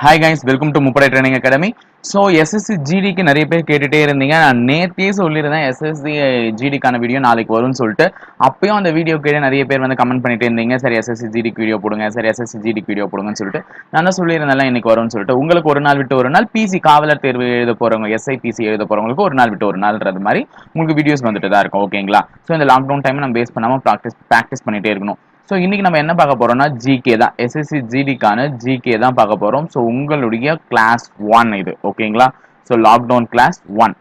Hi guys welcome to முப்படை training academy so SSC ஜிடிக்கு நிறைய பேர் கேட்டுகிட்டே இருந்தீங்க. நான் நேற்றே சொல்லியிருந்தேன் எஸ்எஸ்சி ஜிடிக்கான வீடியோ நாளைக்கு வரும்னு சொல்லிட்டு. அப்பயும் அந்த வீடியோ கேட்டு நிறைய பேர் வந்து கமெண்ட் பண்ணிட்டு இருந்தீங்க. சரி எஸ்எஸ்சி ஜிடிக்கு வீடியோ போடுங்க சரி எஸ்எஸ்சி ஜிடிக்கு வீடியோ போடுங்கன்னு சொல்லிட்டு. நான் தான் சொல்லியிருந்தேன் இன்னைக்கு வரும்னு சொல்லிட்டு. உங்களுக்கு ஒரு நாள் விட்டு ஒரு நாள் பிசி காவலர் தேர்வு எழுத போகிறவங்க எஸ்ஐ பிசி எழுத போகிறவங்களுக்கு ஒரு நாள் விட்டு ஒரு நாள்ன்றது மாதிரி உங்களுக்கு வீடியோஸ் வந்துட்டு தான் இருக்கும் ஓகேங்களா ஸோ இந்த லாக்டவுன் டைம் நம்ம பேஸ் பண்ணாமல் ப்ராக்டிஸ் ப்ராக்டிஸ் பண்ணிட்டே இருக்கணும். ஸோ இன்றைக்கி நம்ம என்ன பார்க்க போகிறோம்னா ஜிகே தான். எஸ்எஸ்சி ஜிடிக்கான ஜிகே தான் பார்க்க போகிறோம் ஸோ உங்களுடைய கிளாஸ் ஒன் இது. ஓகேங்களா ஸோ லாக்டவுன் கிளாஸ் ஒன்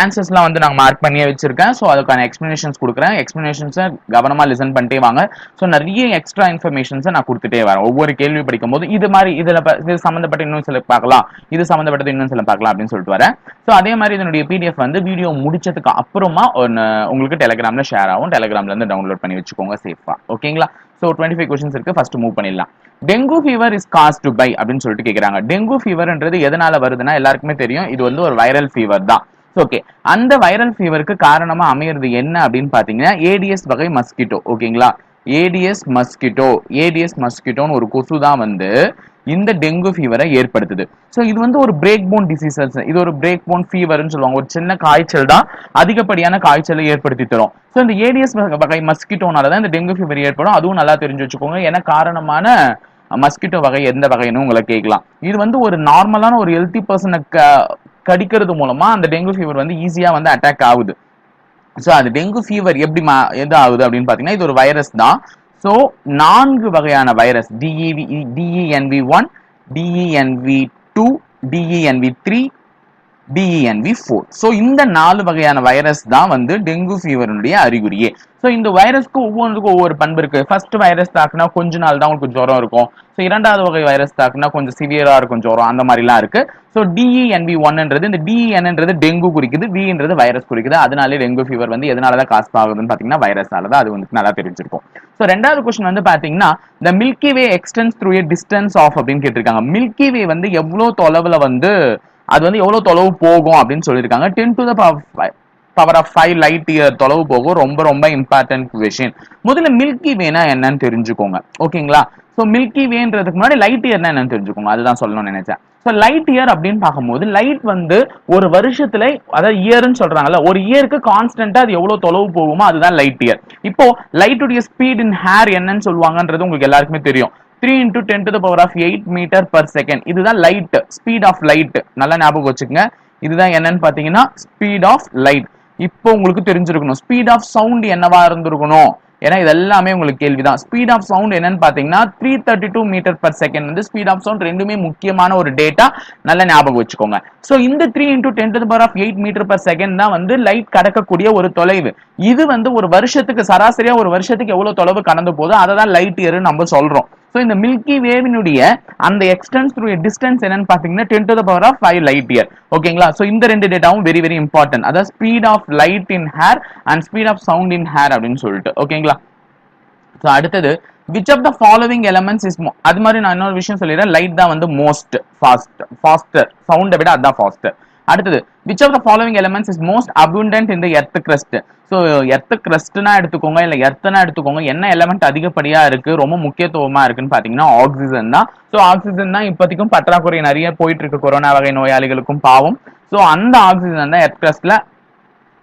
ஆன்சர்ஸ்லாம் வந்து நாங்கள் மார்க் பண்ணியே வச்சிருக்கேன். ஸோ அதுக்கான எக்ஸ்பிளனேஷன்ஸ் கொடுக்குறேன். எக்ஸ்ப்ளனேஷன்ஸை கவனமாக லிசன் பண்ணிட்டே வாங்க. ஸோ நிறைய எக்ஸ்ட்ரா இன்ஃபர்மேஷன்ஸை நான் கொடுத்துட்டே வரேன். ஒவ்வொரு கேள்வி படிக்கும் போது இது மாதிரி இதில் இது சம்மந்தப்பட்ட இன்னும் சில பார்க்கலாம். இது சம்மந்தப்பட்டது இன்னும் சில பார்க்கலாம் அப்படின்னு சொல்லிட்டு வரேன். ஸோ அதே மாதிரி இதனுடைய பிடிஎஃப் வந்து வீடியோ முடிச்சதுக்கு அப்புறமா ஒன்று உங்களுக்கு டெலிகிராமில் ஷேர் ஆகும். டெலிகிராம்ல இருந்து டவுன்லோட் பண்ணி வச்சுக்கோங்க சேஃபாக ஓகேங்களா ஸோ டுவெண்ட்டி ஃபைவ் கொஸ்டின்ஸ் இருக்கு. ஃபர்ஸ்ட் மூவ் பண்ணிடலாம். Dengue fever is caused by அப்படின்னு சொல்லிட்டு கேட்குறாங்க டெங்கு ஃபீவர்ன்றது எதனால வருதுன்னா எல்லாருக்குமே தெரியும். இது வந்து ஒரு வைரல் ஃபீவர் தான். ஓகே அந்த வைரல் ஃபீவருக்கு காரணமா அமையிறது என்ன அப்படின்னு பாத்தீங்கன்னா ஏடிஎஸ் வகை மஸ்கிட்டோ ஓகேங்களா ஏடிஎஸ் மஸ்கிட்டோ ஏடிஎஸ் மஸ்கிட்டோன்னு ஒரு கொசு தான் வந்து இந்த டெங்கு ஃபீவரை ஏற்படுத்துது. ஸோ இது வந்து ஒரு பிரேக் போன் டிசீசஸ் இது ஒரு பிரேக் போன் ஃபீவர்னு சொல்லுவாங்க. ஒரு சின்ன காய்ச்சல் தான் அதிகப்படியான காய்ச்சலை ஏற்படுத்தி தரும். ஸோ இந்த ஏடிஎஸ் வகை மஸ்கிட்டோனால தான் இந்த டெங்கு ஃபீவர் ஏற்படும். அதுவும் நல்லா தெரிஞ்சு வச்சுக்கோங்க. ஏன்னா காரணமான மஸ்கிட்டோ வகை எந்த வகைன்னு உங்களை கேட்கலாம். இது வந்து ஒரு நார்மலான ஒரு ஹெல்த்தி பர்சனை கடிக்கிறது மூலமா அந்த டெங்கு ஃபீவர் வந்து ஈஸியா வந்து அட்டாக் ஆகுது. ஸோ அது டெங்கு ஃபீவர் எப்படி மா எது ஆகுது அப்படின்னு பார்த்தீங்கன்னா இது ஒரு வைரஸ் தான். ஸோ நான்கு வகையான virus DEV DENV one DENV two DENV three DENV four so இந்த நாலு வகையான வைரஸ் தான் வந்து டெங்கு ஃபீவருடைய அறிகுறியே. ஸோ இந்த வைரஸ்க்கு ஒவ்வொன்றுக்கும் ஒவ்வொரு பண்பு இருக்கு. ஃபர்ஸ்ட் வைரஸ் தாக்குனா கொஞ்ச நாள் தான் உங்களுக்கு ஜுரம் இருக்கும். ஸோ இரண்டாவது வகை வைரஸ் தாக்குனா கொஞ்சம் சிவியரா இருக்கும் ஜுரம். அந்த மாதிரிலாம் இருக்கு. ஸோ டிஇஎன்வி ஒன்ன்றது இந்த டிஇஎன்ன்றது டெங்கு குறிக்குது வின்றது வைரஸ் குறிக்குது. அதனாலே டெங்கு ஃபீவர் வந்து எதனால தான் காசு ஆகுதுன்னு பார்த்தீங்கன்னா வைரஸால தான் அது வந்து நல்லா தெரிஞ்சிருக்கும். ஸோ ரெண்டாவது கொஸ்டின் வந்து பார்த்தீங்கன்னா இந்த Milky Way extends through a distance of அப்படின்னு கேட்டிருக்காங்க. மில்கி வே வந்து எவ்வளோ தொலைவில் வந்து அது வந்து எவ்வளவு தொலைவு போகும் அப்படின்னு சொல்லியிருக்காங்க. Ten to the power of five light year தொலைவு போகும். ரொம்ப ரொம்ப இம்பார்ட்டன்ட் விஷயம் முதல்ல மில்கி வேனா என்னன்னு தெரிஞ்சுக்கோங்க. ஓகேங்களா? ஸோ மில்கி வேன்றதுக்கு முன்னாடி லைட் இயர்னா என்னன்னு தெரிஞ்சுக்கோங்க. அதுதான் சொல்லணும்னு நினைச்சேன். ஸோ லைட் இயர் அப்படின்னு பார்க்கும்போது லைட் வந்து ஒரு வருஷத்துல அதாவது இயர்னு சொல்றாங்கல்ல ஒரு இயருக்கு கான்ஸ்டன்டா அது எவ்வளவு தொலைவு போகுமோ அதுதான் லைட் இயர் இப்போ லைட்டுடைய ஸ்பீட் இன் ஹேர் என்னன்னு சொல்லுவாங்கன்றது உங்களுக்கு எல்லாருக்குமே தெரியும். Three into ten to the power of eight metre per second இதுதான் லைட் ஸ்பீட் ஆஃப் லைட் நல்லா ஞாபகம் வச்சுக்கோங்க. இதுதான் என்னன்னு பாத்தீங்கன்னா ஸ்பீட் ஆஃப் லைட் இப்போ உங்களுக்கு தெரிஞ்சிருக்கணும். ஸ்பீட் ஆஃப் சவுண்ட் என்னவா இருந்திருக்கணும்? ஏன்னா இது எல்லாமே உங்களுக்கு கேள்விதான். ஸ்பீட் ஆஃப் சவுண்ட் என்னன்னு பாத்தீங்கன்னா three thirty two metre per second வந்து ஸ்பீட் ஆஃப் சவுண்ட் ரெண்டுமே முக்கியமான ஒரு டேட்டா நல்லா ஞாபகம் வச்சுக்கோங்க. ஸோ இந்த three into ten to power of eight metre per second தான் வந்து லைட் கடக்கக்கூடிய ஒரு தொலைவு. இது வந்து ஒரு வருஷத்துக்கு சராசரியா ஒரு வருஷத்துக்கு எவ்வளவு தொலைவு கடந்து போதோ அதை தான் லைட் இயர் நம்ம சொல்றோம். ஸோ இந்த மில்கி வேவினுடைய அந்த எக்ஸ்டென்ஸ் த்ரூ டிஸ்டன்ஸ் என்னன்னு பாத்தீங்கன்னா ten to the power of five light year ஓகேங்களா ஸோ இந்த ரெண்டு டேட்டாவும் வெரி வெரி இம்பார்ட்டன்ட் அதாவது speed of light in air and speed of sound in air அப்படின்னு சொல்லிட்டு. ஓகேங்களா ஸோ அடுத்தது which of the following elements is அது மாதிரி நான் இன்னொரு விஷயம் சொல்லிடுறேன். லைட் தான் வந்து மோஸ்ட் ஃபாஸ்ட் ஃபாஸ்டர் சவுண்டை விட அதுதான் ஃபாஸ்டர் அடுத்தது which of the following elements is most abundant இந்த எர்த் கிரஸ்ட் ஸோ எர்த் கிரஸ்ட்னா எடுத்துக்கோங்க இல்லை எர்த்தனா எடுத்துக்கோங்க என்ன எலமெண்ட் அதிகப்படியா இருக்கு ரொம்ப முக்கியத்துவமா இருக்குன்னு பாத்தீங்கன்னா ஆக்சிஜன் தான். ஸோ ஆக்சிஜன் தான் இப்போதைக்கும் பற்றாக்குறை நிறைய போயிட்டு இருக்கு கொரோனா வகை நோயாளிகளுக்கும் பாவம். ஸோ அந்த ஆக்சிஜன் தான் எர்த் கிரஸ்ட்ல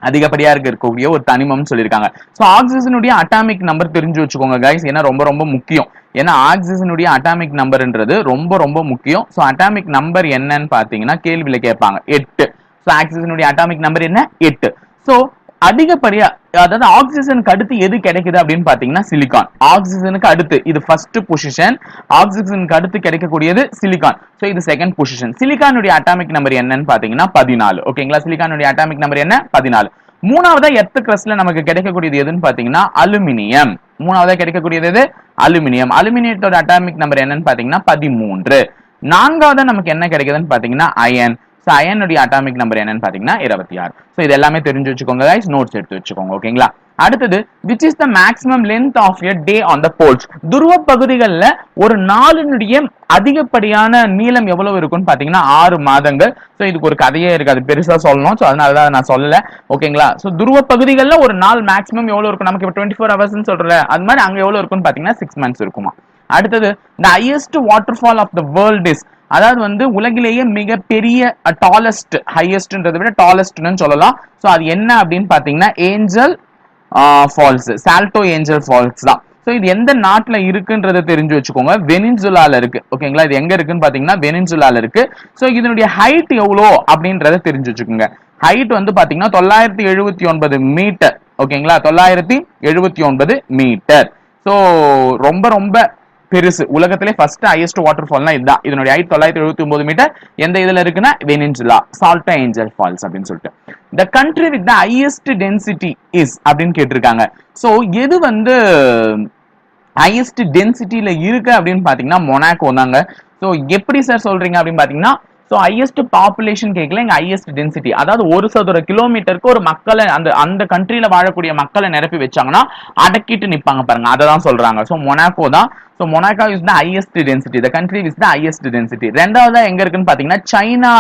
அதிகப்படியா இருக்க இருக்கக்கூடிய ஒரு தனிமம்னு சொல்லியிருக்காங்க. ஸோ ஆக்சிஜனுடைய அட்டாமிக் நம்பர் தெரிஞ்சு வச்சுக்கோங்க கைஸ் ஏன்னா ரொம்ப ரொம்ப முக்கியம். ஏன்னா ஆக்சிஜனுடைய அட்டாமிக் நம்பர்ன்றது ரொம்ப ரொம்ப முக்கியம். ஸோ அட்டாமிக் நம்பர் என்னன்னு பார்த்தீங்கன்னா கேள்வியில கேட்பாங்க. எட்டு. ஸோ ஆக்சிஜனுடைய அட்டாமிக் நம்பர் என்ன? எட்டு. ஸோ அதிகப்படியா அதாவது ஆக்சிஜனுக்கு அடுத்து எது கிடைக்குது அப்படின்னு பாத்தீங்கன்னா சிலிகான் ஆக்சிஜனுக்கு அடுத்து இது ஃபர்ஸ்ட் பொசிஷன் ஆக்சிஜனுக்கு அடுத்து கிடைக்கக்கூடியது சிலிகான் ஸோ இது செகண்ட் பொசிஷன் சிலிகானுடைய அட்டாமிக் நம்பர் என்னன்னு பாத்தீங்கன்னா பதினாலு. ஓகேங்களா சிலிகானுடைய அட்டாமிக் நம்பர் என்ன? பதினாலு. மூணாவதா எர்த் கிரஸ்ட்ல நமக்கு கிடைக்கக்கூடியது எதுன்னு பாத்தீங்கன்னா அலுமினியம். மூணாவதா கிடைக்கக்கூடியது எது? அலுமினியம். அலுமினியத்தோட அட்டாமிக் நம்பர் என்னன்னு பாத்தீங்கன்னா பதிமூன்று. நான்காவதா நமக்கு என்ன கிடைக்குதுன்னு பாத்தீங்கன்னா அயன் ஸோ அயனுடைய அட்டாமிக் நம்பர் என்னன்னு பாத்தீங்கன்னா இருபத்தி ஆறு. ஸோ இது எல்லாமே தெரிஞ்சு வச்சுக்கோங்க கைஸ் நோட்ஸ் எடுத்து வச்சுக்கோங்க ஓகேங்களா அடுத்தது which is the maximum length of a day on the poles துருவ பகுதிகளில் ஒரு நாளினுடைய அதிகப்படியான நீளம் எவ்வளவு இருக்கும்னு பாத்தீங்கன்னா ஆறு மாதங்கள். ஸோ இதுக்கு ஒரு கதையே இருக்கு அது பெருசா சொல்லணும். ஸோ அதனால தான் நான் சொல்லல. ஓகேங்களா ஸோ துருவ பகுதிகளில் ஒரு நாள் மேக்ஸிமம் எவ்வளவு இருக்கும்? நமக்கு இப்போ டுவெண்ட்டி ஃபோர் ஹவர்ஸ்னு சொல்றல. அது மாதிரி அங்க எவ்வளவு இருக்கும்னு பாத்தீங்கன்னா சிக்ஸ் மந்த்ஸ் இருக்குமா? அடுத்தது the highest waterfall of the world is அதாவது வந்து உலகிலேயே மிகப்பெரிய டாலஸ்ட் ஹையஸ்ட்ன்றதை விட டாலஸ்ட்னு சொல்லலாம். ஸோ அது என்ன அப்படின்னு பார்த்தீங்கன்னா Angel Falls Salto Angel Falls தான். ஸோ இது எந்த நாட்டில் இருக்குன்றதை தெரிஞ்சு வச்சுக்கோங்க. வெனின்சுலால இருக்கு. ஓகேங்களா இது எங்க இருக்குன்னு பார்த்தீங்கன்னா வெனின்சுலால இருக்கு. ஸோ இதனுடைய ஹைட் எவ்வளோ அப்படின்றத தெரிஞ்சு வச்சுக்கோங்க. ஹைட் வந்து பார்த்தீங்கன்னா தொள்ளாயிரத்தி எழுபத்தி ஒன்பது மீட்டர் ஓகேங்களா தொள்ளாயிரத்தி எழுபத்தி ஒன்பது மீட்டர் ஸோ ரொம்ப ரொம்ப பெருசு. உலகத்திலே ஃபர்ஸ்ட் ஹையஸ்ட் வாட்டர் ஃபால்னா இதுதான். இதனுடைய ஹைட் தொள்ளாயிரத்தி எழுபத்தி ஒன்பது மீட்டர் எந்த இதுல இருக்குன்னா? வெனின்ஜிலா சால்டா ஏஞ்சல் ஃபால்ஸ் அப்படின்னு சொல்லிட்டு. The country with the highest density is அப்படின்னு கேட்டிருக்காங்க. ஸோ எது வந்து ஹையஸ்ட் டென்சிட்டியில இருக்கு அப்படின்னு பாத்தீங்கன்னா மொனாக்கோ தாங்க. ஸோ எப்படி சார் சொல்றீங்க அப்படின்னு பாத்தீங்கன்னா ஸோ ஹையஸ்ட் பாப்புலேஷன் கேட்கல இங்கே ஹையஸ்ட் டென்சிட்டி அதாவது ஒரு சதுர கிலோமீட்டருக்கு ஒரு மக்களை அந்த அந்த கண்ட்ரியில் வாழக்கூடிய மக்களை நிரப்பி வச்சாங்கன்னா அடக்கிட்டு நிற்பாங்க பாருங்க. அதை தான் சொல்கிறாங்க ஸோ மொனாக்கோ தான். So Monaco is the highest density the country is the highest density ரெண்டாவது எங்கே இருக்குன்னு பார்த்தீங்கன்னா சைனா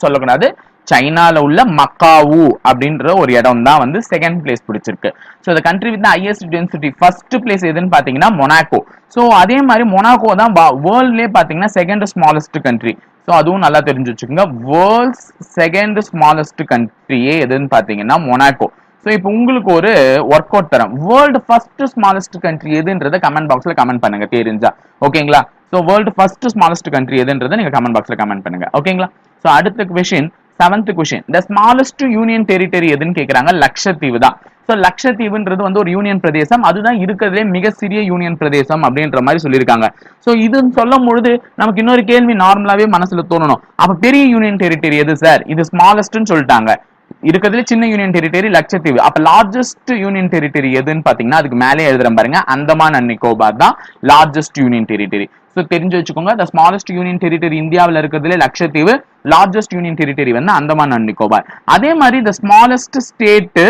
சொல்லக்கூடாது. சைனால உள்ள மக்காவு அப்படின்ற ஒரு இடம் தான் வந்து செகண்ட் பிளேஸ் பிடிச்சிருக்கு. ஸோ இந்த country with highest density first place எதுன்னு பாத்தீங்கன்னா மொனாக்கோ ஸோ அதே மாதிரி மொனாக்கோ தான் வேர்ல்ட்லேயே பாத்தீங்கன்னா செகண்ட் ஸ்மாலஸ்ட் கண்ட்ரி ஸோ அதுவும் நல்லா தெரிஞ்சு வச்சுக்கோங்க. வேர்ல்ட்ஸ் செகண்ட் ஸ்மாலஸ்ட் கண்ட்ரியே எதுன்னு பார்த்தீங்கன்னா மொனாக்கோ ஸோ இப்போ உங்களுக்கு ஒரு ஒர்க் அவுட் தரேன். வேர்ல்டு ஃபர்ஸ்ட் ஸ்மாலஸ்ட் கண்ட்ரி எதுன்றத கமெண்ட் பாக்ஸில் கமெண்ட் பண்ணுங்க. தெரிஞ்சா. ஓகேங்களா so world first smallest country எதுன்றதை நீங்கள் கமெண்ட் பாக்ஸில் கமெண்ட் பண்ணுங்க. ஓகேங்களா ஸோ அடுத்த question seventh question the smallest union territory எதுன்னு கேட்குறாங்க லட்சத்தீவு தான். ஸோ லட்சத்தீவுன்றது வந்து ஒரு யூனியன் பிரதேசம். அதுதான் இருக்கிறதுலே மிக சிறிய யூனியன் பிரதேசம் அப்படின்ற மாதிரி சொல்லியிருக்காங்க. ஸோ இது சொல்லும் பொழுது நமக்கு இன்னொரு கேள்வி நார்மலாவே மனசுல தோணணும். அப்போ பெரிய யூனியன் டெரிட்டரி எது சார் இது ஸ்மாலஸ்ட்னு சொல்லிட்டாங்க. இருக்கிறதுல சின்ன யூனியன் டெரிட்டரி லட்சத்தீவு அப்ப லார்ஜஸ்ட் யூனியன் டெரிட்டரி எதுன்னு பாத்தீங்கன்னா அதுக்கு மேலே எழுதுறேன் பாருங்க. அந்தமான் அண்ட் நிக்கோபார் தான் லார்ஜஸ்ட் யூனியன் டெரிட்டரி ஸோ தெரிஞ்சு வச்சுக்கோங்க த ஸ்மாலஸ்ட் யூனியன் டெரிட்டரி இந்தியாவில் இருக்கிறதுல லட்சத்தீவு லார்ஜஸ்ட் யூனியன் டெரிட்டரி வந்து அந்தமான் அண்ட் நிக்கோபார் அதே மாதிரி த ஸ்மாலஸ்ட் ஸ்டேட்டு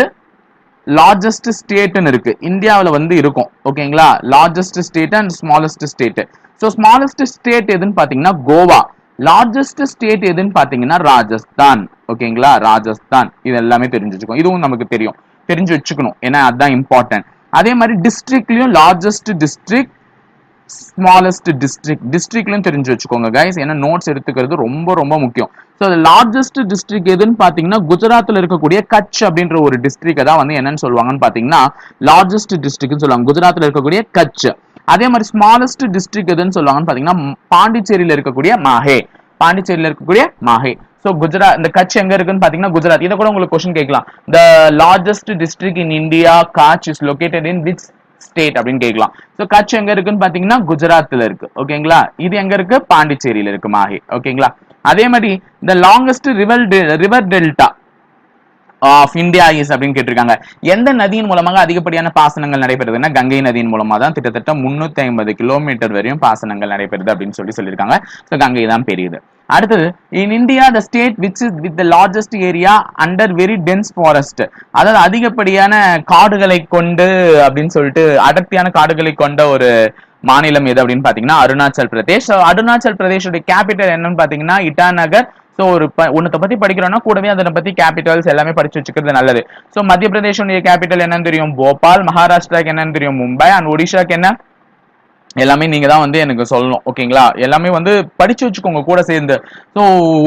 லார்ஜஸ்ட் ஸ்டேட்னு இருக்கு. இந்தியாவில் வந்து இருக்கும். ஓகேங்களா largest state and smallest state so smallest state எதுன்னு பார்த்தீங்கன்னா கோவா. லார்ஜஸ்ட் ஸ்டேட் எதுன்னு பார்த்தீங்கன்னா ராஜஸ்தான். ஓகேங்களா ராஜஸ்தான். இது எல்லாமே தெரிஞ்சு வச்சுக்கோங்க இதுவும் நமக்கு தெரியும். தெரிஞ்சு வச்சுக்கணும். ஏன்னா அதுதான் இம்பார்ட்டன்ட் அதே மாதிரி டிஸ்ட்ரிக்ட்லையும் லார்ஜஸ்ட் டிஸ்ட்ரிக்ட் ஸ்மாலஸ்ட் டிஸ்ட்ரிக்ட் டிஸ்ட்ரிக்ட்லையும் தெரிஞ்சு வச்சுக்கோங்க கைஸ் ஏன்னா நோட்ஸ் எடுத்துக்கிறது ரொம்ப ரொம்ப முக்கியம். ஸோ லார்ஜஸ்ட் டிஸ்ட்ரிக்ட் எதுன்னு பார்த்தீங்கன்னா குஜராத்ல இருக்கக்கூடிய கட்ச் அப்படின்ற ஒரு டிஸ்ட்ரிக்ட் தான் வந்து என்னன்னு சொல்லுவாங்கன்னு பார்த்தீங்கன்னா லார்ஜஸ்ட் டிஸ்ட்ரிக்ட்னு சொல்லுவாங்க. குஜராத்தில் இருக்கக்கூடிய கட்ச். அதே மாதிரி ஸ்மாலஸ்ட் டிஸ்ட்ரிக்ட் எதுன்னு சொல்லுவாங்கன்னு பார்த்தீங்கன்னா பாண்டிச்சேரியில இருக்கக்கூடிய மாஹே. பாண்டிச்சேரியில இருக்கக்கூடிய மாஹே. ஸோ குஜராத் இந்த கட்ச் எங்க இருக்குன்னு பாத்தீங்கன்னா குஜராத். இதை கூட உங்களுக்கு கொஸ்டின் கேட்கலாம். The largest district in India Kutch is located in which state அப்படின்னு கேட்கலாம். ஸோ கட்ச் எங்க இருக்குன்னு பாத்தீங்கன்னா குஜராத்ல இருக்கு. ஓகேங்களா? இது எங்க இருக்கு? பாண்டிச்சேரியில இருக்கு மாஹே. ஓகேங்களா? அதே மாதிரி the longest river river delta of India is அப்படின்னு கேட்டிருக்காங்க. எந்த நதியின் மூலமாக அதிகப்படியான பாசனங்கள் நடைபெறுதுன்னா கங்கை நதியின் மூலமா தான் கிட்டத்தட்ட முன்னூத்தி ஐம்பது கிலோமீட்டர் வரையும் பாசனங்கள் நடைபெறுது அப்படின்னு சொல்லி சொல்லியிருக்காங்க. ஸோ கங்கை தான் பெரியது. அடுத்தது in India the state which is with the largest area under very dense forest அதாவது அதிகப்படியான காடுகளை கொண்டு அப்படின்னு சொல்லிட்டு அடர்த்தியான காடுகளை கொண்ட ஒரு மாநிலம் எது அப்படின்னு பாத்தீங்கன்னா அருணாச்சல் பிரதேஷ். அருணாச்சல் பிரதேஷோட கேபிட்டல் என்னன்னு பாத்தீங்கன்னா இட்டாநகர் ஸோ ஒரு ஒன்றத்தை பத்தி படிக்கிறோம்னா கூடவே அதனை பத்தி கேபிட்டல்ஸ் எல்லாமே படிச்சு வச்சுக்கிறது நல்லது. ஸோ மத்திய பிரதேஷனுடைய கேபிட்டல் என்னன்னு தெரியும்? போபால் மகாராஷ்டிராக்கு என்னன்னு தெரியும்? மும்பை அண்ட் ஒடிஷாக்கு என்ன? எல்லாமே நீங்க தான் வந்து எனக்கு சொல்லணும் ஓகேங்களா எல்லாமே வந்து படிச்சு வச்சுக்கோங்க கூட சேர்ந்து. ஸோ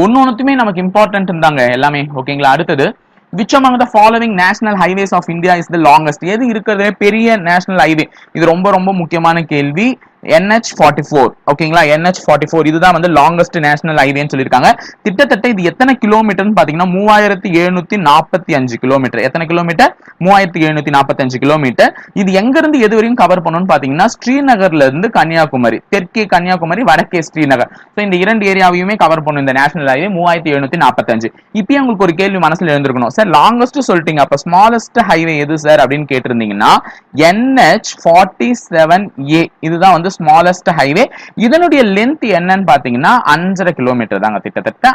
ஒன்னு ஒன்றுத்துமே நமக்கு இம்பார்ட்டன்ட் இருந்தாங்க எல்லாமே ஓகேங்களா அடுத்தது which among the following national highways of India is the longest எது இருக்கிறதுலே பெரிய நேஷனல் ஹைவே இது ரொம்ப ரொம்ப முக்கியமான கேள்வி. என்ஹெச் ஃபார்ட்டி ஃபோர் ஓகேங்களா என்ஹெச் ஃபார்ட்டி ஃபோர் இதுதான் வந்து லாங்கஸ்ட் நேஷனல் ஹைவேன்னு சொல்லியிருக்காங்க. கிட்டத்தட்ட இது எத்தனை கிலோமீட்டர்னு பாத்தீங்கன்னா மூவாயிரத்தி எழுநூத்தி நாற்பத்தி அஞ்சு கிலோமீட்டர் எத்தனை கிலோமீட்டர் மூவாயிரத்தி எழுநூத்தி நாற்பத்தி அஞ்சு கிலோமீட்டர் இது எங்கிருந்து எது வரையும் கவர் பண்ணணும்னு பாத்தீங்கன்னா ஸ்ரீநகர்ல இருந்து கன்னியாகுமரி தெற்கே கன்னியாகுமரி வடக்கே ஸ்ரீநகர். ஸோ இந்த இரண்டு ஏரியாவையுமே கவர் பண்ணும் இந்த நேஷனல் ஹைவே மூவாயிரத்தி எழுநூத்தி நாற்பத்தஞ்சு இப்பயே உங்களுக்கு ஒரு கேள்வி மனசுல எழுந்திருக்கணும். சார் லாங்கஸ்ட் சொல்லிட்டீங்க. அப்ப ஸ்மாலஸ்ட் ஹைவே எது சார் அப்படின்னு கேட்டிருந்தீங்கன்னா என்ஹெச் ஃபார்ட்டி செவன் ஏ இதுதான் வந்து ஸ்மாலஸ்ட் ஹைவே இதனுடைய லென்த் என்னன்னு பாத்தீங்கன்னா அஞ்சரை கிலோமீட்டர் தாங்க. திட்டத்தட்ட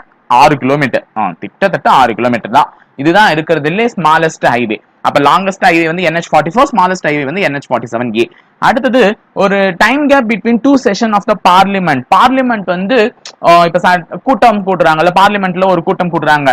ஆறு கிலோமீட்டர் திட்டத்தட்ட ஆறு கிலோமீட்டர் தான். இதுதான் இருக்கிறதுலே ஸ்மாலஸ்ட் ஹைவே அப்ப லாங்கஸ்ட் ஹைவே வந்து NH forty four smallest highway வந்து NH ஃபார்ட்டி செவன் ஏ அடுத்தது ஒரு time gap between two session of the parliament parliament வந்து இப்ப கூட்டம் கூட்டுறாங்கல்ல பார்லிமெண்ட்ல ஒரு கூட்டம் கூட்டுறாங்க.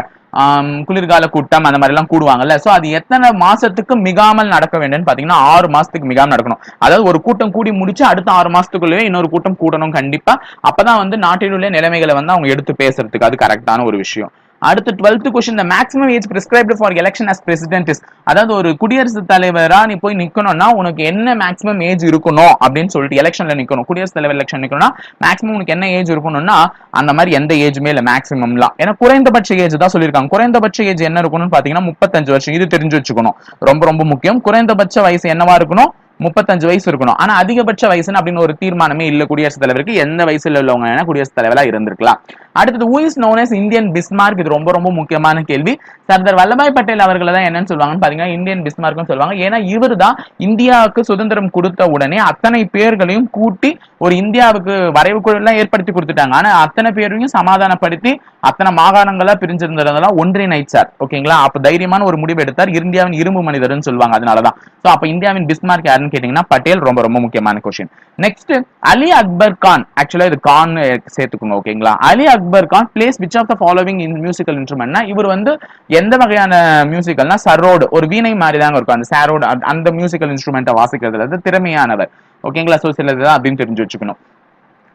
குளிர்கால கூட்டம் அந்த மாதிரி எல்லாம் கூடுவாங்கல்ல. சோ அது எத்தனை மாசத்துக்கு மிகாமல் நடக்க வேண்டும்னு பாத்தீங்கன்னா ஆறு மாசத்துக்கு மிகாமல் நடக்கணும். அதாவது ஒரு கூட்டம் கூடி முடிச்சு அடுத்த ஆறு மாசத்துக்குள்ளேயே இன்னொரு கூட்டம் கூடணும் கண்டிப்பா. அப்பதான் வந்து நாட்டில் உள்ள நிலைமைகளை வந்து அவங்க எடுத்து பேசுறதுக்கு அது கரெக்டான ஒரு விஷயம். அடுத்து twelfth question maximum age prescribed for election as president is அதாவது ஒரு குடியரசுத் தலைவரா நீ போய் நிக்கணும்னா உனக்கு என்ன மேக்ஸிமம் ஏஜ் இருக்கணும் அப்படின்னு சொல்லிட்டு எலெக்ஷன்ல நிக்கணும். குடியரசுத் தலைவர் எலெக்ஷன் நிக்கணும்னா மேக்ஸிமம் உனக்கு என்ன ஏஜ் இருக்கணும்னா அந்த மாதிரி எந்த ஏஜுமே இல்ல மேக்ஸிமம்லாம் ஏன்னா குறைந்தபட்ச ஏஜ் தான் சொல்லியிருக்காங்க. குறைந்தபட்ச ஏஜ் என்ன இருக்கணும்னு பாத்தீங்கன்னா முப்பத்தஞ்சு வருஷம். இது தெரிஞ்சு வச்சுக்கணும். ரொம்ப ரொம்ப முக்கியம். குறைந்தபட்ச வயசு என்னவா இருக்கணும்? முப்பத்தஞ்சு வயசு இருக்கணும். ஆனா அதிகபட்ச வயசுன்னு அப்படின்னு ஒரு தீர்மானமே இல்ல குடியரசுத் தலைவருக்கு. எந்த வயசுல உள்ளவங்க வேணா குடியரசுத் தலைவரா இருந்திருக்கலாம். அடுத்தது who is known Indian Bismarck இது ரொம்ப ரொம்ப முக்கியமான கேள்வி. சர்தார் வல்லபாய் பட்டேல் அவர்களை தான் என்னன்னு சொல்லுவாங்கன்னு பாத்தீங்கன்னா இந்தியன் பிஸ்மார்க்னு சொல்லுவாங்க. ஏன்னா இவர் தான் இந்தியாவுக்கு சுதந்திரம் கொடுத்த உடனே அத்தனை பேர்களையும் கூட்டி ஒரு இந்தியாவுக்கு வரைவு குழுலாம் எல்லாம் ஏற்படுத்தி கொடுத்துட்டாங்க. ஆனா அத்தனை பேரையும் சமாதானப்படுத்தி அத்தனை மாகாணங்களா பிரிஞ்சிருந்ததெல்லாம் ஒன்றிணைச்சார். ஓகேங்களா? அப்ப தைரியமான ஒரு முடிவு எடுத்தார். இந்தியாவின் இரும்பு மனிதர்னு சொல்லுவாங்க. அதனாலதான். சோ அப்ப இந்தியாவின் பிஸ்மார்க் யாருன்னு கேட்டீங்கன்னா பட்டேல் ரொம்ப ரொம்ப முக்கியமான கொஸ்டின் நெக்ஸ்ட் அலி அக்பர் கான். ஆக்சுவலா இது கான் சேர்த்துக்கோங்க ஓகேங்களா? Ali Akbar Khan plays which of the following in musical இன்ஸ்ட்ருமெண்ட்னா இவர் வந்து எந்த வகையான மியூசிக்கல்னா சரோடு ஒரு வீணை மாதிரி தாங்க இருக்கும். அந்த சாரோடு அந்த மியூசிக்கல் இன்ஸ்ட்ருமெண்ட்டை வாசிக்கிறதுல திறமையானவர். ஓகேங்களா? சோ சிலது அப்படின்னு தெரிஞ்சு வச்சுக்கணும்.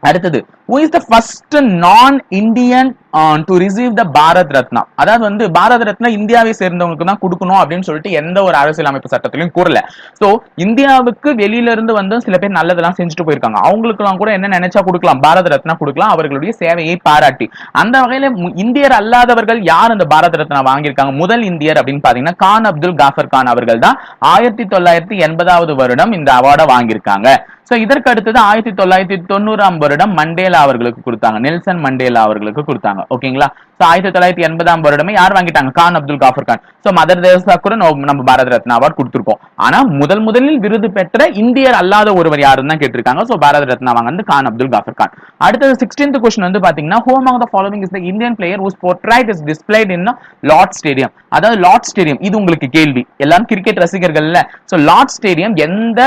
அடுத்தது who is the first non Indian to receive the Bharat Ratna அதாவது வந்து பாரத் ரத்னா இந்தியாவை சேர்ந்தவங்களுக்கு தான் கொடுக்கணும் அப்படின்னு சொல்லிட்டு எந்த ஒரு அரசியல் அமைப்பு சட்டத்திலையும் கூறல. சோ இந்தியாவுக்கு வெளியில இருந்து வந்து சில பேர் நல்லதெல்லாம் செஞ்சுட்டு போயிருக்காங்க. அவங்களுக்குலாம் கூட என்ன நினைச்சா கொடுக்கலாம்? பாரத் ரத்னா கொடுக்கலாம். அவர்களுடைய சேவையை பாராட்டி. அந்த வகையில மு- இந்தியர் அல்லாதவர்கள் யார் அந்த பாரத் ரத்னா வாங்கியிருக்காங்க? முதல் இந்தியர் அப்படின்னு பாத்தீங்கன்னா கான் அப்துல் காஃபர் கான் அவர்கள் தான் ஆயிரத்தி தொள்ளாயிரத்தி எண்பதாவது வருடம் இந்த அவார்டை வாங்கியிருக்காங்க. சோ இதற்கு அடுத்தது ஆயிரத்தி தொள்ளாயிரத்தி தொண்ணூறாம் வருடம் மண்டேலா அவர்களுக்கு கொடுத்தாங்க. நெல்சன் மண்டேலா அவர்களுக்கு கொடுத்தாங்க. ஓகேங்களா? சோ ஆயிரத்தி தொள்ளாயிரத்தி எண்பதாம் வருடமே யார் வாங்கிட்டாங்க? Khan Abdul Ghaffar Khan. So Mother Teresa கூட நம்ம நம்ம பாரத ரத்னா அவார்ட் கொடுத்திருக்கோம் ஆனா முதல் முதலில் விருது பெற்ற இந்தியர் அல்லாத ஒருவர் யாருன்னு தான் கேட்டிருக்காங்க. சோ பாரத ரத்னா வாங்க கான் அப்துல் காஃபர் கான். அடுத்தது சிக்ஸ்டீன்த் கொஸ்டின் வந்து பாத்தீங்கன்னா whom of the following is the Indian player whose portrait is displayed in Lord stadium அதாவது லார்ட் ஸ்டேடியம் இது உங்களுக்கு கேள்வி. எல்லாரும் கிரிக்கெட் ரசிகர்கள்ல சோ லார்ட் ஸ்டேடியம் எந்த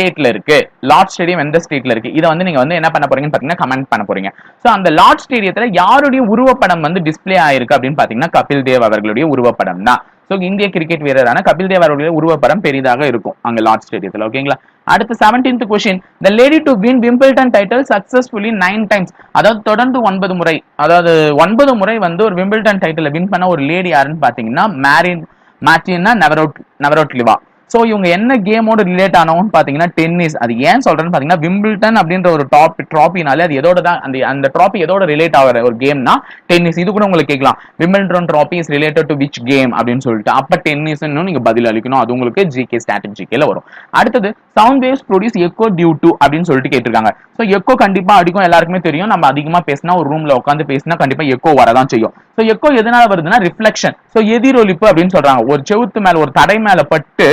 ஸ்டேட்ல இருக்கு. லார்ட் ஸ்டேடியம் எந்த ஸ்டேட்ல இருக்கு? இதை வந்து நீங்க வந்து என்ன பண்ண போறீங்கன்னு பாத்தீங்கன்னா கமெண்ட் பண்ண போறீங்க. சோ அந்த லார்ட் ஸ்டேடியத்துல யாருடைய உருவப்படம் வந்து டிஸ்பிளே ஆயிருக்கு அப்படின்னு பாத்தீங்கன்னா கபில் தேவ் அவர்களுடைய உருவப்படம் தான். சோ இந்திய கிரிக்கெட் வீரரான கபில் தேவ் அவர்களுடைய உருவப்படம் பெரிதாக இருக்கும் அங்க லார்ட் ஸ்டேடியத்துல ஓகேங்களா அடுத்து seventeenth question the lady to win Wimbledon title successfully nine times அதாவது தொடர்ந்து ஒன்பது முறை அதாவது ஒன்பது முறை வந்து ஒரு விம்பிள்டன் டைட்டில் வின் பண்ண ஒரு லேடி யாருன்னு பாத்தீங்கன்னா மேரின் மார்டினா நெவரோட் நெவரோட்லிவா சோ இவங்க என்ன கேமோட ரிலேட் ஆனவங்க பாத்தீங்கன்னா டென்னிஸ் அது ஏன் சொல்றேன்னு பாத்தீங்கன்னா விம்பிள்டன் அப்படின்ற ஒரு டாப் ட்ராபினாலே அது எதோட தான் அந்த அந்த ட்ராபி எதோட ரிலேட் ஆகிற ஒரு கேம்னா டென்னிஸ் இது கூட உங்களுக்கு கேட்கலாம். Wimbledon trophy is related to which game அப்படின்னு சொல்லிட்டு அப்ப டென்னிஸ் நீங்க பதில் அளிக்கணும். அது உங்களுக்கு ஜிகே ஸ்டாட்டிக் ஜிகேல வரும். அடுத்தது sound waves produce echo due to அப்படின்னு சொல்லிட்டு கேட்டிருக்காங்க. சோ எக்கோ கண்டிப்பா அடிக்கும் எல்லாருக்குமே தெரியும். நம்ம அதிகமா பேசினா ஒரு ரூம்ல உட்காந்து பேசினா கண்டிப்பா எக்கோ வரதான் செய்யும். சோ எக்கோ எதனால வருதுன்னா ரிஃப்ளெக்ஷன் சோ எதிரொலிப்பு அப்படின்னு சொல்றாங்க. ஒரு செவுத்து மேல ஒரு தடை மேல பட்டு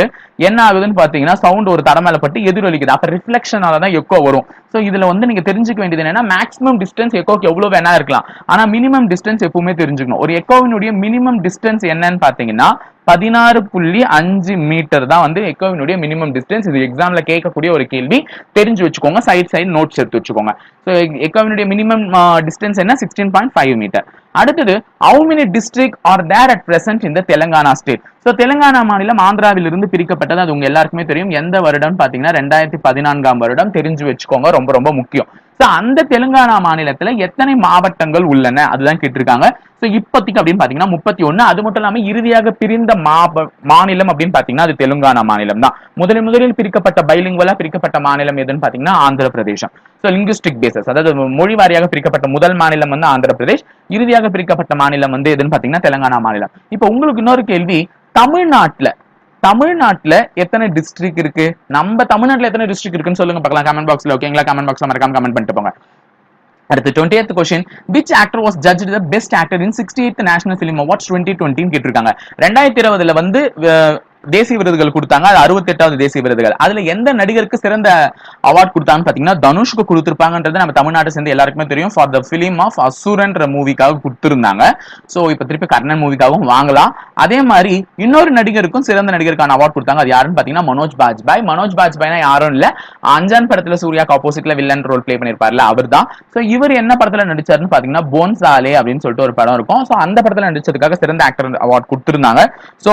என்ன ஆகுதுன்னு பாத்தீங்கன்னா சவுண்ட் ஒரு தடை மேல பட்டு எதிரொலிக்குது. அப்ப ரிஃப்ளெக்ஷனால தான் எக்கோ வரும். சோ இதுல வந்து நீங்க தெரிஞ்சுக்க வேண்டியது என்னன்னா மேக்ஸிமம் டிஸ்டன்ஸ் எக்கோக்கு எவ்வளவு வேணா இருக்கலாம். ஆனா மினிமம் டிஸ்டன்ஸ் எப்பவுமே தெரிஞ்சுக்கணும். ஒரு எக்கோவினுடைய மினிமம் டிஸ்டன்ஸ் என்னன்னு பாத்தீங்கன்னா பதினாறு புள்ளி அஞ்சு மீட்டர் தான் வந்து எக்கோவினுடைய மினிமம் டிஸ்டன்ஸ் இது எக்ஸாம்ல கேட்கக்கூடிய ஒரு கேள்வி. தெரிஞ்சு வச்சுக்கோங்க. சைட் சைடு நோட்ஸ் எடுத்து வச்சுக்கோங்க. ஸோ எக்கோவினுடைய மினிமம் டிஸ்டன்ஸ் என்ன? சிக்ஸ்டீன் பாயிண்ட் ஃபைவ் மீட்டர் அடுத்தது how many district are there at present இந்த தெலுங்கானா ஸ்டேட் ஸோ தெலுங்கானா மாநிலம் ஆந்திராவிலிருந்து பிரிக்கப்பட்டது அது உங்க எல்லாருக்குமே தெரியும். எந்த வருடம் பாத்தீங்கன்னா ரெண்டாயிரத்தி பதினான்காம் வருடம் தெரிஞ்சு வச்சுக்கோங்க ரொம்ப ரொம்ப முக்கியம். ஸோ அந்த தெலுங்கானா மாநிலத்துல எத்தனை மாவட்டங்கள் உள்ளன? அதுதான் கேட்டிருக்காங்க. ஸோ இப்போதைக்கு அப்படின்னு பாத்தீங்கன்னா முப்பத்தி ஒன்னு அது மட்டும் இல்லாம இறுதியாக பிரிந்த மா மாநிலம் அப்படின்னு பாத்தீங்கன்னா அது தெலுங்கானா மாநிலம் தான் முதலில் முதலில் பிரிக்கப்பட்ட பைலிங்குவலா பிரிக்கப்பட்ட மாநிலம் எதுன்னு பாத்தீங்கன்னா ஆந்திர பிரதேசம் ஸோ லிங்குஸ்டிக் பேசஸ் அதாவது மொழி வாரியாக பிரிக்கப்பட்ட முதல் மாநிலம் வந்து ஆந்திர பிரதேஷ் இறுதியாக பிரிக்கப்பட்ட மாநிலம் வந்து எதுன்னு பாத்தீங்கன்னா தெலுங்கானா மாநிலம். இப்போ உங்களுக்கு இன்னொரு கேள்வி தமிழ்நாட்டில் தமிழ்நாட்டில் எத்தனை டிஸ்ட்ரிக்ட் இருக்கு? நம்ம தமிழ்நாட்டில் எத்தனை டிஸ்ட்ரிக்ட் இருக்குன்னு சொல்லுங்க பார்க்கலாம். கமெண்ட் பாக்ஸ்ல ஓகேங்களா கமெண்ட் பாக்ஸில் மறக்காம கமெண்ட் பண்ணிட்டு போங்க. அடுத்து twenty eight question which actor was judge the best actor in sixty eight national film awards twenty டுவெண்ட்டின்னு கேட்டிருக்காங்க. ரெண்டாயிரத்தி இருபதுல வந்து தேசிய விருதுகள் கொடுத்தாங்க. அது அறுபத்தெட்டாவது தேசிய விருதுகள். அதுல எந்த நடிகருக்கு சிறந்த அவார்ட் கொடுத்தாங்கன்னு பாத்தீங்கன்னா தனுஷ்க்கு கொடுத்திருப்பாங்கன்றது நம்ம தமிழ்நாட்டை சேர்ந்து எல்லாருக்குமே தெரியும். ஃபார் த பிலிம் ஆஃப் அசுரன்ற மூவிக்காக கொடுத்திருந்தாங்க. சோ இப்ப திருப்பி கர்ணன் மூவிக்காகவும் வாங்கலாம். அதே மாதிரி இன்னொரு நடிகருக்கும் சிறந்த நடிகருக்கான அவார்ட் கொடுத்தாங்க. அது யாருன்னு பாத்தீங்கன்னா மனோஜ் பாஜ்பாய். மனோஜ் பாஜ்பாய்னா யாரும் இல்ல. அஞ்சான் படத்துல சூர்யாக்கு ஆப்போசிட்ல வில்லன் ரோல் பிளே பண்ணிருப்பார்ல அவர் தான் சோ இவர் என்ன படத்துல நடிச்சாருன்னு பாத்தீங்கன்னா போன்சாலே அப்படின்னு சொல்லிட்டு ஒரு படம் இருக்கும். சோ அந்த படத்துல நடிச்சதுக்காக சிறந்த ஆக்டர் அவார்ட் கொடுத்திருந்தாங்க. சோ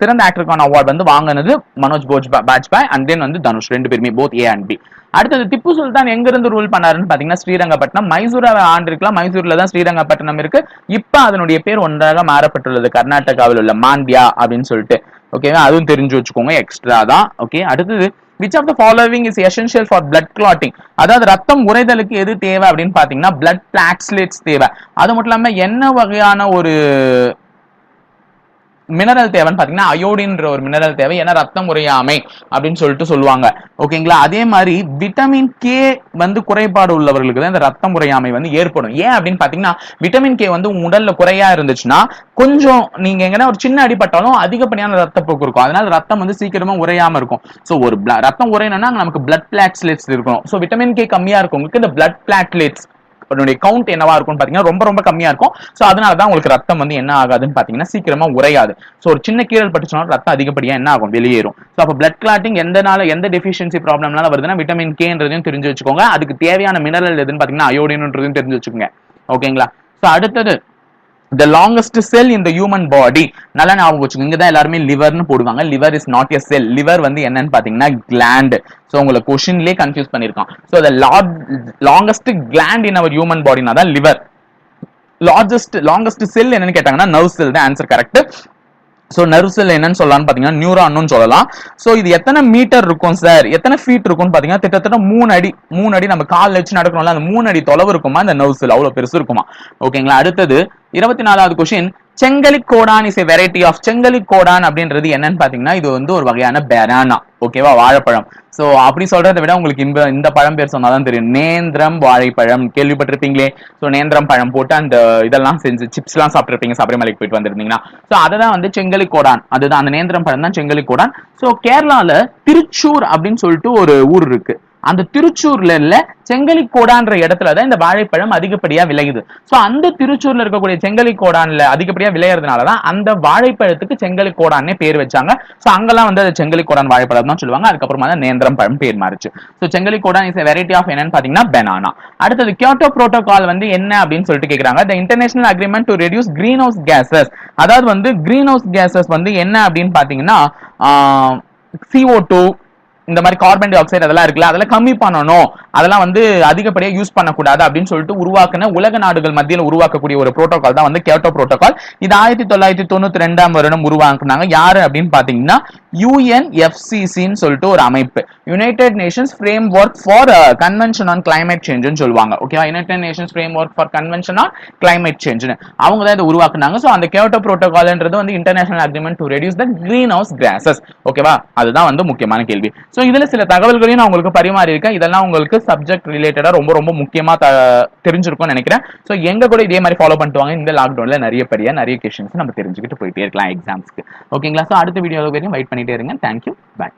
சிறந்த ஆக்டருக்கான அவார்டு வந்து வாங்கினது மனோஜ் போஜ் பாஜ்பாய் அண்ட் தென் வந்து தனுஷ் ரெண்டு பேருமே போத் ஏ அண்ட் பி அடுத்தது திப்பு சுல்தான் எங்கிருந்து ரூல் பண்ணாருன்னு பாத்தீங்கன்னா ஸ்ரீரங்கப்பட்டினம். மைசூரை ஆண்டிருக்கலாம் மைசூர்ல தான் ஸ்ரீரங்கப்பட்டினம் இருக்கு. இப்ப அதனுடைய பேர் ஒன்றாக மாறப்பட்டுள்ளது. கர்நாடகாவில் உள்ள மாண்டியா அப்படின்னு சொல்லிட்டு. ஓகேவா அதுவும் தெரிஞ்சு வச்சுக்கோங்க. எக்ஸ்ட்ரா தான் ஓகே அடுத்தது which of the following is essential for blood clotting அதாவது ரத்தம் உறைதலுக்கு எது தேவை அப்படின்னு பாத்தீங்கன்னா பிளட் பிளாக்ஸ்லேட்ஸ் தேவை. அது மட்டும் இல்லாமல் என்ன வகையான ஒரு மினரல் தேவைன்னு பாத்தீங்கன்னா அயோடின்ற ஒரு மினரல் தேவை ஏன்னா ரத்தம் உறையாமை அப்படின்னு சொல்லிட்டு சொல்லுவாங்க. ஓகேங்களா? அதே மாதிரி விட்டமின் கே வந்து குறைபாடு உள்ளவர்களுக்கு தான் இந்த ரத்தம் உறையாமை வந்து ஏற்படும். ஏன் அப்படின்னு பாத்தீங்கன்னா விட்டமின் கே வந்து உடல்ல குறையா இருந்துச்சுன்னா கொஞ்சம் நீங்க எங்கன்னா ஒரு சின்ன அடிப்பட்டாலும் அதிகப்படியான ரத்தப்போக்கு இருக்கும். அதனால ரத்தம் வந்து சீக்கிரமா உரையாம இருக்கும். சோ ஒரு ரத்தம் உரையணும்னா நமக்கு பிளட் பிளாட்ஸ்லேட்ஸ் இருக்கணும் சோ விட்டமின் கே கம்மியா இருக்கவங்களுக்கு இந்த பிளட் பிளாட்லெட்ஸ் அதனுடைய கவுண்ட் என்னவா இருக்கும்னு பாத்தீங்கன்னா ரொம்ப ரொம்ப கம்மியா இருக்கும். சோ அதனால தான் உங்களுக்கு ரத்தம் வந்து என்ன ஆகாதுன்னு பாத்தீங்கன்னா சீக்கிரமா உரையாது சோ ஒரு சின்ன கீழல் பட்டுச்சுனாலும் ரத்தம் அதிகப்படியா என்ன ஆகும்? வெளியேறும். சோ அப்ப பிளட் கிளாட்டிங் எந்தனால எந்த டெஃபிஷியன்சி ப்ராப்ளம்னால வருதுன்னா விட்டமின் கேன்றதையும் தெரிஞ்சு வச்சுக்கோங்க. அதுக்கு தேவையான மினரல் எதுன்னு பாத்தீங்கன்னா அயோடினுன்றதையும் தெரிஞ்சு வச்சுக்கோங்க. ஓகேங்களா சோ அடுத்தது the longest sell in the human body நல்லா ஞாபகம் வச்சுக்கோங்க இங்க தான் எல்லாருமே லிவர்னு போடுவாங்க. Liver is not a cell liver வந்து என்னன்னு பாத்தீங்கன்னா கிளாண்ட் சோ உங்களை கொஷின்லயே கன்ஃபியூஸ் பண்ணிருக்கான் so the longest gland in our human பாடினா தான் லிவர் லார்ஜஸ்ட் லாங்கஸ்ட் செல் என்னன்னு கேட்டாங்கன்னா நர்வ் செல் தான் answer correct so nerve cell என்னன்னு சொல்லலாம்னு பார்த்தீங்கன்னா நியூரான்னு சொல்லலாம். ஸோ இது எத்தனை மீட்டர் இருக்கும் சார் எத்தனை ஃபீட் இருக்கும்னு பார்த்தீங்கன்னா கிட்டத்தட்ட மூணு அடி மூணு அடி நம்ம கால் வச்சு நடக்கணும்ல அந்த மூணு அடி தொலைவு இருக்குமா? அந்த நர்வ் செல் அவ்வளோ பெருசு இருக்குமா? ஓகேங்களா அடுத்தது இருபத்தி நாலாவது question Chengalikodan is a variety of Chengalikodan அப்படின்றது என்னன்னு பாத்தீங்கன்னா இது வந்து ஒரு வகையான பெனானா ஓகேவா வாழைப்பழம். சோ அப்படி சொல்றதை விட உங்களுக்கு இந்த இந்த பழம் பேர் சொன்னாதான் தெரியும். நேந்திரம் வாழைப்பழம். கேள்விப்பட்டிருப்பீங்களே? சோ நேந்திரம் பழம் போட்டு அந்த இதெல்லாம் செஞ்சு சிப்ஸ் எல்லாம் சாப்பிட்டிருப்பீங்க சபரிமலைக்கு போயிட்டு வந்திருந்தீங்கன்னா. சோ அதுதான் வந்து செங்கலி கோடான். அதுதான் அந்த நேந்திரம் பழம் தான் செங்கலி கோடான். சோ கேரளால திருச்சூர் அப்படின்னு சொல்லிட்டு ஒரு ஊர் இருக்கு. அந்த திருச்சூர்ல இல்ல செங்கலிக்கோடான்ற இடத்துல தான் இந்த வாழைப்பழம் அதிகப்படியா விளையுது. சோ அந்த திருச்சூர்ல இருக்கக்கூடிய செங்கலிக்கோடான்ல அதிகப்படியா விளையறதுனாலதான் அந்த வாழைப்பழத்துக்கு செங்கலிக்கோடான்னே பேர் வச்சாங்க. சோ அங்கெல்லாம் வந்து அது செங்கலிக்கோடான் வாழைப்பழம் தான் சொல்லுவாங்க. அதுக்கப்புறமா தான் நேந்திரம் பழம் பேர் மாறிச்சு. So Chengalikodan is variety of என்னன்னு பாத்தீங்கன்னா பெனானா அடுத்தது கியோட்டோ புரோட்டோகால் வந்து என்ன அப்படின்னு சொல்லிட்டு கேக்குறாங்க. The international agreement to reduce greenhouse gases அதாவது வந்து கிரீன் ஹவுஸ் கேசஸ் வந்து என்ன அப்படின்னு பாத்தீங்கன்னா சிஓ டூ இந்த மாதிரி கார்பன் டை ஆக்சைடு அதெல்லாம் இருக்குல்ல அதெல்லாம் கம்மி பண்ணணும். அதெல்லாம் வந்து அதிகப்படியாக யூஸ் பண்ணக்கூடாது அப்படின்னு சொல்லிட்டு உருவாக்குன உலக நாடுகள் மத்தியில் உருவாக்கக்கூடிய ஒரு புரோட்டோகால் தான் வந்து கேட்டோ புரோட்டோகால் இது ஆயிரத்தி தொள்ளாயிரத்தி தொண்ணூத்தி ரெண்டாம் வருடம் உருவாக்குனாங்க. யாரு அப்படின்னு பாத்தீங்கன்னா யூஎன்எஃப்சிசின்னு சொல்லிட்டு ஒரு அமைப்பு. United Nations framework for convention on climate சேஞ்சுன்னு சொல்லுவாங்க. ஓகேவா United Nations framework for convention on climate சேஞ்சுன்னு அவங்க தான் இதை உருவாக்குனாங்க. ஸோ அந்த கேட்டோ புரோட்டோகால்ன்றது வந்து international agreement to reduce the greenhouse gases ஓகேவா அதுதான் வந்து முக்கியமான கேள்வி. ஸோ இதுல சில தகவல்களையும் நான் உங்களுக்கு பரிமாறி இருக்கேன் இதெல்லாம் உங்களுக்கு சப்ஜெக்ட் ரிலேட்டடா ரொம்ப ரொம்ப முக்கியமா த- தெரிஞ்சிருக்கும்னு நினைக்கிறேன். ஸோ எங்க கூட இதே மாதிரி ஃபாலோ பண்ணிட்டு வாங்க இந்த லாக்டவுன்ல நிறைய பெரிய நிறைய கொஷின்ஸ் நம்ம தெரிஞ்சுக்கிட்டு போயிட்டே இருக்கலாம் எக்ஸாம்ஸ்க்கு ஓகேங்களா ஸோ அடுத்த வீடியோ வரையும் வெயிட் பண்ணிட்டே இருங்க. Thank you bye